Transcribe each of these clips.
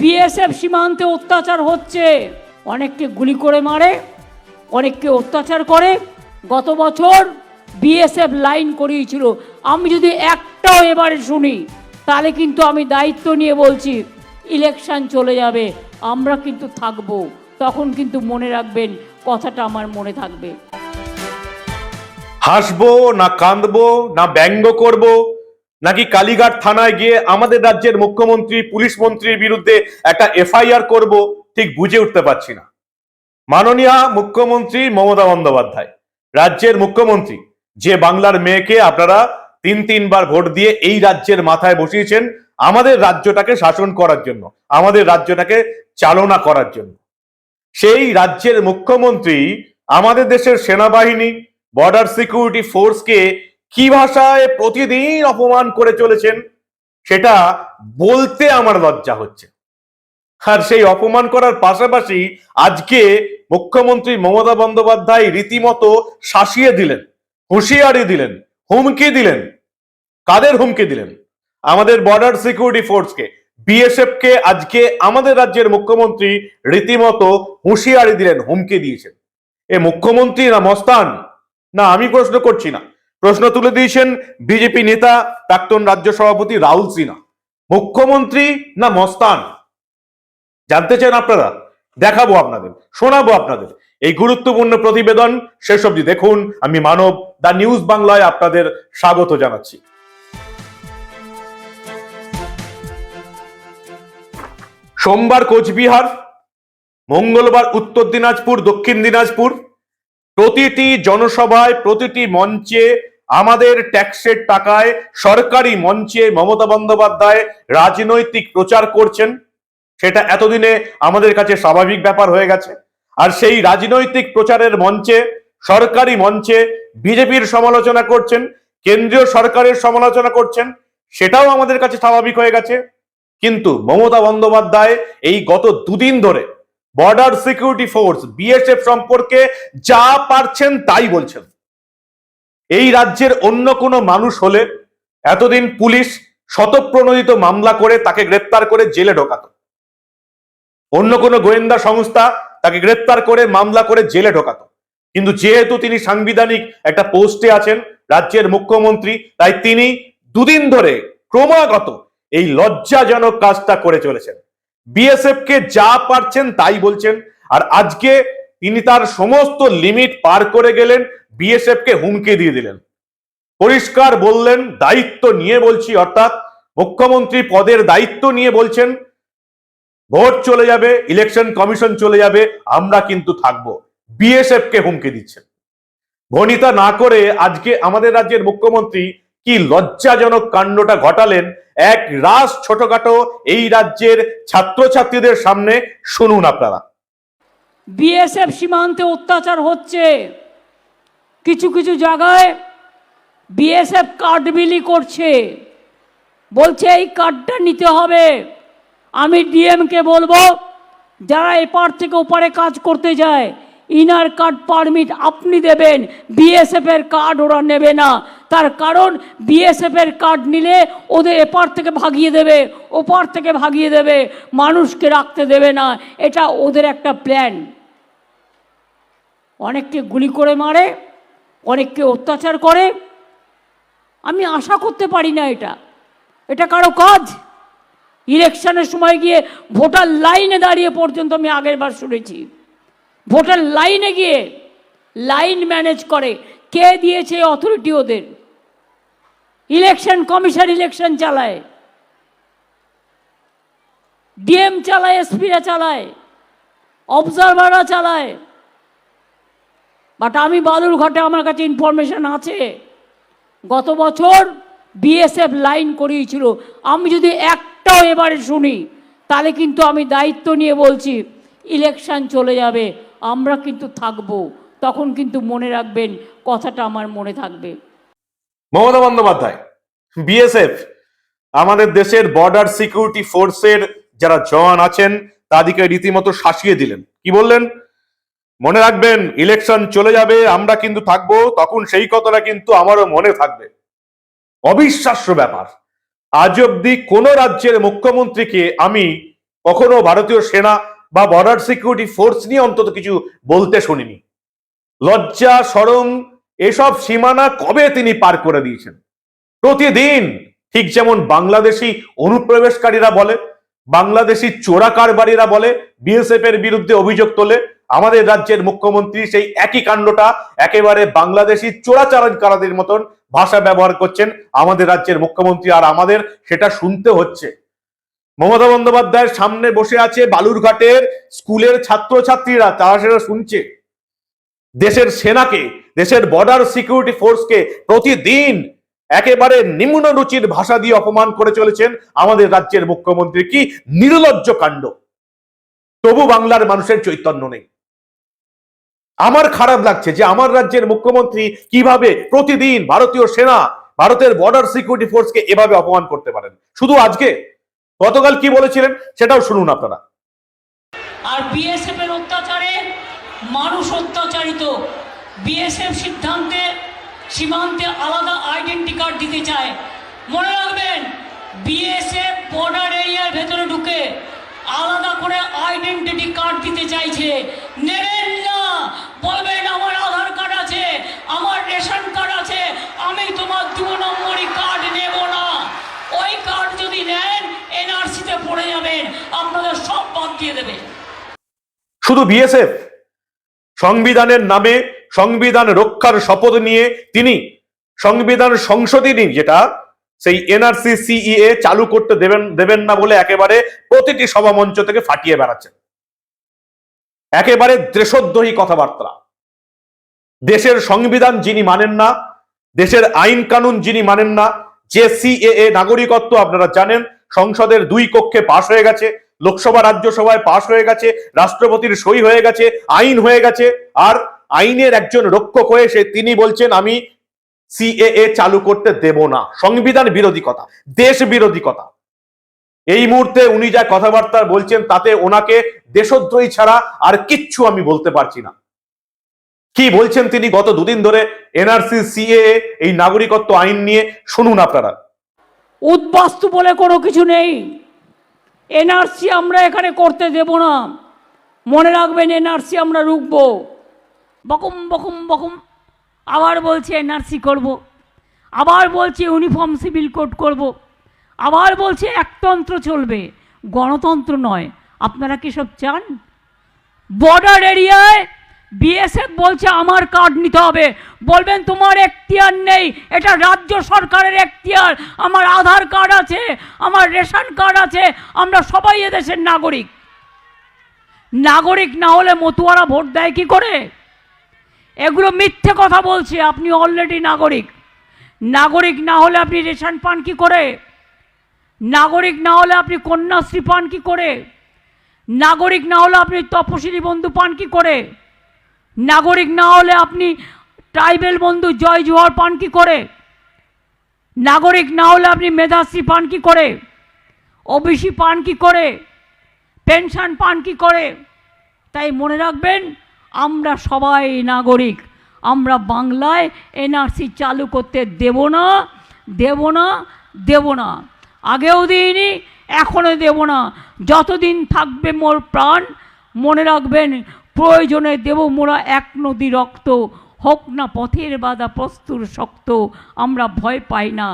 BSF সীমান্তে অত্যাচার হচ্ছে। অনেককে গুলি করে মারে, অনেককে অত্যাচার করে। গত বছর বিএসএফ লাইন করিয়েছিল। আমি যদি একটাও এবারে শুনি, তাহলে কিন্তু আমি দায়িত্ব নিয়ে বলছি, ইলেকশন চলে যাবে, আমরা কিন্তু থাকব। তখন কিন্তু মনে রাখবেন, কথাটা আমার মনে থাকবে। হাসবো না কাঁদবো না ব্যঙ্গ করব নাকি কালীঘাট থানায় গিয়ে আমাদের রাজ্যের মুখ্যমন্ত্রী, পুলিশ মন্ত্রীর বিরুদ্ধে একটা এফআইআর করব? ঠিক বুঝে উঠতে পারছি না। মাননীয় মুখ্যমন্ত্রী মমতা বন্দ্যোপাধ্যায়, রাজ্যের মুখ্যমন্ত্রী, যে বাংলার মেয়েকে আপনারা তিন তিনবার ভোট দিয়ে এই রাজ্যের মাথায় বসিয়েছেন আমাদের রাজ্যটাকে শাসন করার জন্য, আমাদের রাজ্যটাকে চালনা করার জন্য। সেই রাজ্যের মুখ্যমন্ত্রী আমাদের দেশের সেনাবাহিনী বর্ডার সিকিউরিটি ফোর্সকে কি ভাষায় প্রতিদিন অপমান করে চলেছেন, সেটা বলতে আমার লজ্জা হচ্ছে। আর সেই অপমান করার পাশাপাশি আজকে মুখ্যমন্ত্রী মমতা বন্দ্যোপাধ্যায় রীতিমতো শাসিয়ে দিলেন, হুঁশিয়ারি দিলেন, হুমকি দিলেন। কাদের হুমকি দিলেন? আমাদের বর্ডার সিকিউরিটি ফোর্সকে বিএসএফ কে আজকে আমাদের রাজ্যের মুখ্যমন্ত্রী রীতিমতো হুঁশিয়ারি দিলেন, হুমকি দিয়েছেন। এ মুখ্যমন্ত্রী না মস্তান? না, আমি প্রশ্ন করছি না। প্রশ্ন তুলে দিয়েছেন বিজেপি নেতা প্রাক্তন রাজ্য সভাপতি রাহুল সিনহা। মুখ্যমন্ত্রী না মস্তান? জানতে চান আপনারা? দেখাবো আপনাদের, শোনাবো আপনাদের। এই গুরুত্বপূর্ণ প্রতিবেদন শেষ অবধি দেখুন। আমি মানব, দা নিউজ বাংলায় আপনাদের স্বাগত জানাচ্ছি। সোমবার কোচবিহার, মঙ্গলবার উত্তর দিনাজপুর, দক্ষিণ দিনাজপুর প্রতিটি জনসভায়, প্রতিটি মঞ্চে আমাদের ট্যাক্সের টাকায় সরকারি মঞ্চে মমতা বন্দ্যোপাধ্যায় রাজনৈতিক প্রচার করছেন। সেটা এতদিনে আমাদের কাছে স্বাভাবিক ব্যাপার হয়ে গেছে। আর সেই রাজনৈতিক প্রচারের মঞ্চে, সরকারি মঞ্চে বিজেপির সমালোচনা করছেন, কেন্দ্রীয় সরকারের সমালোচনা করছেন, সেটাও আমাদের কাছে স্বাভাবিক হয়ে গেছে। কিন্তু মমতা বন্দ্যোপাধ্যায় এই গত দুদিন ধরে বর্ডার সিকিউরিটি ফোর্স বিএসএফ সম্পর্কে যা পারছেন তাই বলছেন। এই রাজ্যের অন্য কোনো মানুষ হলে এতদিন পুলিশ শতপ্রণোদিত মামলা করে তাকে গ্রেপ্তার করে জেলে ঢোকাতো। অন্য কোনো গোয়েন্দা সংস্থা তাকে গ্রেপ্তার করে, মামলা করে জেলে ঢোকাতো। কিন্তু যেহেতু তিনি সাংবিধানিক একটা পোস্টে আছেন, রাজ্যের মুখ্যমন্ত্রী, তাই তিনি দুদিন ধরে ক্রমাগত এই লজ্জাজনক কাজটা করে চলেছেন। বিএসএফ কে যা পারছেন তাই বলছেন। আর আজকে তিনি তার সমস্ত লিমিট পার করে গেলেন বিএসএফ কে হুমকি দিয়ে দিলেন। পরিষ্কার বললেন, দায়িত্ব নিয়ে বলছি, অর্থাৎ মুখ্যমন্ত্রী পদের দায়িত্ব নিয়ে বলছেন, ভোট চলে যাবে ইলেকশন কমিশন চলে যাবে, আমরা কিন্তু থাকব। বিএসএফ কে হুমকি দিচ্ছেন। ভনিতা না করে আজকে আমাদের রাজ্যের মুখ্যমন্ত্রী কি লজ্জাজনক কাণ্ডটা ঘটালেন এক রাস ছোটখাটো এই রাজ্যের ছাত্রছাত্রীদের সামনে, শুনুন আপনারা। বিএসএফ সীমান্তে অত্যাচার হচ্ছে। কিছু কিছু জায়গায় বিএসএফ কার্ড বিলি করছে। বলছে, এই কার্ডটা নিতে হবে। আমি ডিএমকে বলব, যারা এপার থেকে ওপারে কাজ করতে যায় ইনার কার্ড পারমিট আপনি দেবেন বিএসএফ এর কার্ড ওরা নেবে না। তার কারণ বিএসএফ এর কার্ড নিলে ওদের এপার থেকে ভাগিয়ে দেবে, ওপার থেকে ভাগিয়ে দেবে, মানুষকে রাখতে দেবে না। এটা ওদের একটা প্ল্যান অনেককে গুলি করে মারে, অনেককে অত্যাচার করে। আমি আশা করতে পারি না এটা। এটা কারও কাজ। ইলেকশনের সময় গিয়ে ভোটার লাইনে দাঁড়িয়ে পর্যন্ত আমি আগের বার শুনেছি। ভোটার লাইনে গিয়ে লাইন ম্যানেজ করে কে দিয়েছে অথরিটি ওদের? ইলেকশন কমিশন ইলেকশন চালায়। ডিএম চালায়, এসপিরা চালায়, অবজারভাররা চালায়। বাট আমি বালুর বালুরঘাটে আমার কাছে ইনফরমেশন আছে, গত বছর বিএসএফ লাইন করিয়েছিল। আমি যদি একটাও এবারে শুনি, তাহলে কিন্তু আমি দায়িত্ব নিয়ে বলছি, ইলেকশন চলে যাবে। আমরা কিন্তু থাকব, তখন কিন্তু মনে রাখবেন কথাটা আমার মনে থাকবে। মমতা বন্দ্যোপাধ্যায় বিএসএফ আমাদের দেশের বর্ডার সিকিউরিটি ফোর্সের যারা জওয়ান আছেন, তাদেরকে রীতিমতো শাসিয়ে দিলেন। কি বললেন? মনে রাখবেন ইলেকশন চলে যাবে, আমরা কিন্তু থাকব, তখন সেই কথাটা কিন্তু আমারও মনে থাকবে। অবিশ্বাস্য ব্যাপার। আজ অব্দি কোন রাজ্যের মুখ্যমন্ত্রীকে আমি কখনো ভারতীয় সেনা বা বর্ডার সিকিউরিটি ফোর্স নিয়ে অন্তত কিছু বলতে শুনিনি। লজ্জা, সরম, এসব সীমানা কবে তিনি পার করে দিয়েছেন? প্রতিদিন ঠিক যেমন বাংলাদেশি অনুপ্রবেশকারীরা বলে, বাংলাদেশি চোরা কারবারিরা বলে বিএসএফ এর বিরুদ্ধে অভিযোগ তোলে, আমাদের রাজ্যের মুখ্যমন্ত্রী সেই একই কাণ্ডটা একেবারে বাংলাদেশি চোরাচারণকারীদের মতন ভাষা ব্যবহার করছেন, আমাদের রাজ্যের মুখ্যমন্ত্রী আর আমাদের সেটা শুনতে হচ্ছে। মমতা বন্দ্যোপাধ্যায়ের সামনে বসে আছে বালুরঘাটের স্কুলের ছাত্রছাত্রীরা, তারা সেটা শুনছে। দেশের সেনাকে, দেশের বর্ডার সিকিউরিটি ফোর্সকে প্রতিদিন একেবারে নিম্ন রুচির ভাষা দিয়ে অপমান করে চলেছেন আমাদের রাজ্যের মুখ্যমন্ত্রী। কি নির্লজ্জ কাণ্ড। তবু বাংলার মানুষের চৈতন্য নেই। আমার খারাপ লাগছে যে আমার রাজ্যের মুখ্যমন্ত্রী কীভাবে প্রতিদিন ভারতীয় সেনা, ভারতের বর্ডার সিকিউরিটি ফোর্সকে এভাবে অপমান করতে পারেন। শুধু আজকে? গতকাল কি বলেছিলেন সেটাও শুনুন আপনারা। আর বিএসএফ এর অত্যাচারে মানুষ অত্যাচারিত। বিএসএফ সিদ্ধান্তে সীমান্তে আলাদা আইডেন্টি কার্ড দিতে চায়। মনে রাখবেন, বিএসএফ বর্ডার এরিয়ার ভেতরে ঢুকে আলাদা করে আইডেন্টিটি কার্ড দিতে চাইছে। নেবেন না, বলবেন আমার আধার কার্ড আছে, আমার রেশন কার্ড আছে, আমি তোমার দু নম্বরই কার্ড নেব না ওই কার্ড যদি নেন এনআরসিতে পড়ে আপনাদের সব বাদ দিয়ে দেবে। শুধু বিএসএফ, সংবিধানের নামে সংবিধান রক্ষার শপথ নিয়ে তিনি, সংবিধান সংশোধনী যেটা, সেই এনআরসি সিইএ চালু করতে দেবেন দেবেন না বলে একেবারে প্রতিটি সভামঞ্চ থেকে ফাটিয়ে বেড়াচ্ছেন। একেবারে দেশদ্রোহী কথাবার্তা। দেশের সংবিধান যিনি মানেন না, দেশের আইন কানুন যিনি মানেন না, যে সিএএ নাগরিকত্ব আপনারা জানেন সংসদের দুই কক্ষে পাশ হয়ে গেছে, লোকসভা রাজ্যসভায় পাশ হয়ে গেছে, রাষ্ট্রপতির সই হয়ে গেছে, আইন হয়ে গেছে, আর আইনের একজন রক্ষক হয়ে সে তিনি বলছেন, আমি সিএএ চালু করতে দেব না। সংবিধান বিরোধী কথা, দেশ বিরোধী কথা। এই মুহূর্তে উনি যা কথাবার্তা বলছেন, তাতে ওনাকে দেশদ্রোহী ছাড়া আর কিচ্ছু আমি বলতে পারছি না। কি বলছেন তিনি গত দুদিন ধরে, এনআরসি, সিএএ, এই নাগরিকত্ব আইন নিয়ে, শুনুন আপনারা। উদ্বাস্তু বলে কোনো কিছু নেই। এনআরসি আমরা এখানে করতে দেব না। মনে রাখবেন এনআরসি আমরা রুখব। বকম বকম বকম। আবার বলছে এনআরসি করব। আবার বলছে ইউনিফর্ম সিভিল কোড করব। আবার বলছে একতন্ত্র চলবে। গণতন্ত্র নয়। আপনারা কি সব চান? বর্ডার এরিয়ায় বিএসএফ বলছে আমার কার্ড নিতে হবে। বলবেন, তোমার এখতিয়ার নেই। এটা রাজ্য সরকারের এখতিয়ার। আমার আধার কার্ড আছে, আমার রেশন কার্ড আছে। আমরা সবাই এদেশের নাগরিক। নাগরিক না হলে মতুয়ারা ভোট দেয় কি করে? এগুলো মিথ্যে কথা বলছে, আপনি অলরেডি নাগরিক। নাগরিক না হলে আপনি রেশন পান কি করে? নাগরিক না হলে আপনি কন্যাশ্রী পান কি করে? নাগরিক না হলে আপনি তপশিলি বন্ধু পান কি করে? নাগরিক না হলে আপনি ট্রাইবেল বন্ধু জয় জোহর পান কি করে? নাগরিক না হলে আপনি মেধাশ্রী পান কি করে? ওবিসি পান কি করে? পেনশন পান কি করে? তাই মনে রাখবেন, আমরা সবাই নাগরিক। আমরা বাংলায় এনআরসি চালু করতে দেব না দেব না দেব না। আগেও দিইনি, এখনও দেব না। যতদিন থাকবে মোর প্রাণ, মনে রাখবেন প্রয়োজনে দেব মোরা এক নদী রক্ত, হোক না পথের বাধা প্রস্তুর শক্ত, আমরা ভয় পাই না।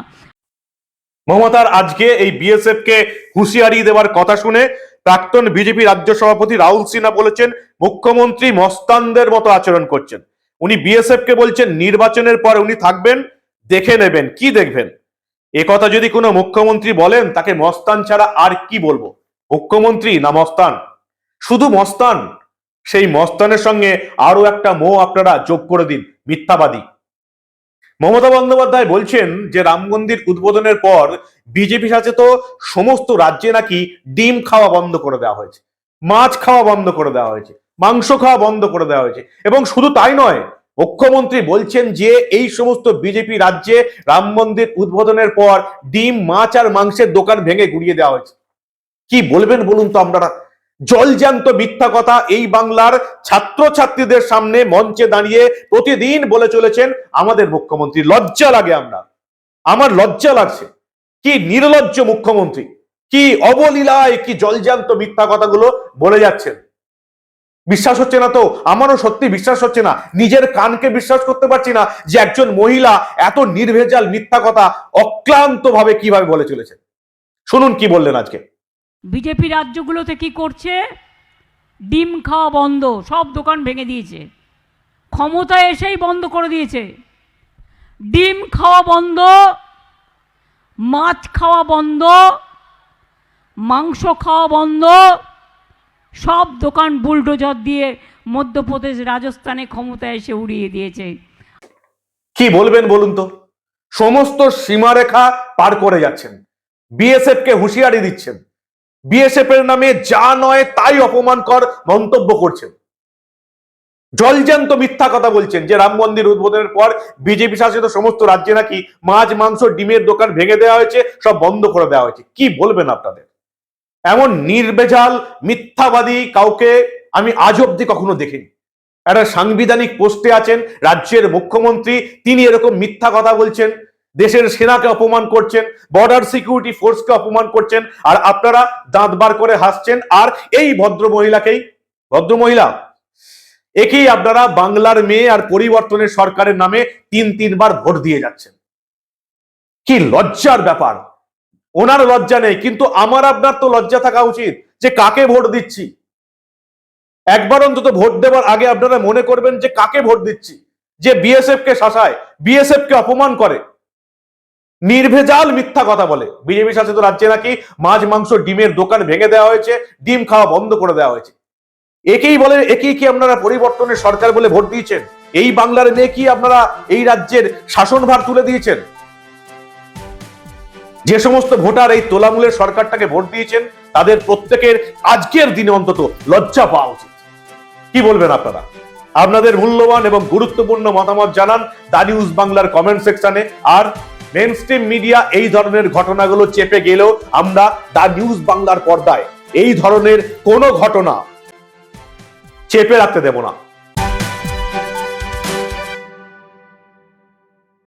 মমতার আজকে এই বিএসএফ কে হুঁশিয়ারি দেওয়ার কথা শুনে প্রাক্তন বিজেপি রাজ্য সভাপতি রাহুল সিনহা বলেছেন, মুখ্যমন্ত্রী মস্তানদের মতো আচরণ করছেন। উনি বিএসএফ কে বলছেন, নির্বাচনের পর উনি থাকবেন, দেখে নেবেন, কি দেখবেন? এ কথা যদি কোনো মুখ্যমন্ত্রী বলেন, তাকে মস্তান ছাড়া আর কি বলব? মুখ্যমন্ত্রী না মস্তান? শুধু মস্তান সেই মস্তানের সঙ্গে আরও একটা মো আপনারা যোগ করে দিন, মিথ্যাবাদী। মমতা বন্দ্যোপাধ্যায় বলছেন যে রাম মন্দির উদ্বোধনের পর বিজেপি সাথে তো সমস্ত রাজ্যে নাকি ডিম খাওয়া বন্ধ করে দেওয়া হয়েছে, মাছ খাওয়া বন্ধ করে দেওয়া হয়েছে, মাংস খাওয়া বন্ধ করে দেওয়া হয়েছে এবং শুধু তাই নয়, মুখ্যমন্ত্রী বলছেন যে এই সমস্ত বিজেপি রাজ্যে রাম মন্দির উদ্বোধনের পর ডিম, মাছ আর মাংসের দোকান ভেঙে গুড়িয়ে দেওয়া হয়েছে। কি বলবেন বলুন তো আপনারা? জলজান্ত মিথ্যা কথা এই বাংলার ছাত্রছাত্রীদের সামনে মঞ্চে দাঁড়িয়ে প্রতিদিন বলে চলেছেন আমাদের মুখ্যমন্ত্রী। লজ্জা লাগে আমরা। আমার লজ্জা লাগছে। কি নির্লজ্জ মুখ্যমন্ত্রী। কি অবলীলায় কি জলজ্যান্ত মিথ্যা কথাগুলো বলে যাচ্ছেন। বিশ্বাস হচ্ছে না তো? আমারও সত্যি বিশ্বাস হচ্ছে না। নিজের কানকে বিশ্বাস করতে পারছি না যে একজন মহিলা এত নির্ভেজাল মিথ্যা কথা অক্লান্ত ভাবে কীভাবে বলে চলেছেন। শুনুন কি বললেন আজকে। বিজেপি রাজ্যগুলোতে কি করছে? ডিম খাওয়া বন্ধ, সব দোকান ভেঙে দিয়েছে। ক্ষমতায় এসেই বন্ধ করে দিয়েছে। ডিম খাওয়া বন্ধ, মাছ খাওয়া বন্ধ, মাংস খাওয়া বন্ধ, সব দোকান বুলডোজার দিয়ে মধ্যপ্রদেশ, রাজস্থানে ক্ষমতায় এসে উড়িয়ে দিয়েছে। কি বলবেন বলুন তো? সমস্ত সীমারেখা পার করে যাচ্ছেন। বিএসএফ কে হুঁশিয়ারি দিচ্ছেন। বিএসএফ এর নামে যা নয় তাই অপমানকর মন্তব্য করছেন। জলজান্ত মিথ্যা কথা বলছেন যে রাম মন্দির উদ্বোধনের পর বিজেপি শাসিত সমস্ত রাজ্যে নাকি মাছ, মাংস, ডিমের দোকান ভেঙে দেওয়া হয়েছে, সব বন্ধ করে দেওয়া হয়েছে। কি বলবেন আপনাদের? এমন নির্বেজাল, মিথ্যাবাদী কাউকে আমি আজ অব্দি কখনো দেখিনি। একটা সাংবিধানিক পোস্টে আছেন রাজ্যের মুখ্যমন্ত্রী, তিনি এরকম মিথ্যা কথা বলছেন। দেশের সেনাকে অপমান করছেন বর্ডার সিকিউরিটি ফোর্সকে অপমান করছেন, আর আপনারা দাঁত বার করে হাসছেন, আর এই ভদ্র মহিলাকেই, ভদ্র মহিলা, একেই আপনারা বাংলার মেয়ে আর পরিবর্তনের সরকারের নামে তিন, তিনবার ভোট দিয়ে যাচ্ছেন। কি লজ্জার ব্যাপার। ওনার লজ্জা নেই, কিন্তু আমার আপনার তো লজ্জা থাকা উচিত যে কাকে ভোট দিচ্ছি। একবার অন্তত ভোট দেওয়ার আগে আপনারা মনে করবেন যে কাকে ভোট দিচ্ছি। যে বিএসএফ কে শাসায়, বিএসএফ কে অপমান করে। নির্ভেজাল মিথ্যা কথা বলে। বিজেপি শাসিত রাজ্যে নাকি মাছ, মাংস, ডিমের দোকান ভেঙে দেওয়া হয়েছে, ডিম খাওয়া বন্ধ করে দেওয়া হয়েছে। একেই বলে একেই কি আপনারা পরিবর্তনের সরকার বলে ভোট দিয়েছেন? এই বাংলার মেয়ে কি আপনারা এই রাজ্যের শাসনভার তুলে দিয়েছেন? যে সমস্ত ভোটার এই তোলামূলের সরকারটাকে ভোট দিয়েছেন, তাদের প্রত্যেকের আজকের দিনে অন্তত লজ্জা পাওয়া উচিত। কি বলবেন আপনারা? আপনাদের মূল্যবান এবং গুরুত্বপূর্ণ মতামত জানান দা নিউজ বাংলার কমেন্ট সেকশনে। আর মেন মিডিয়া এই ধরনের ঘটনাগুলো চেপে গেলেও আমরা দা নিউজ বাংলার পর্দায় এই ধরনের কোনো ঘটনা চেপে রাখতে দেব না।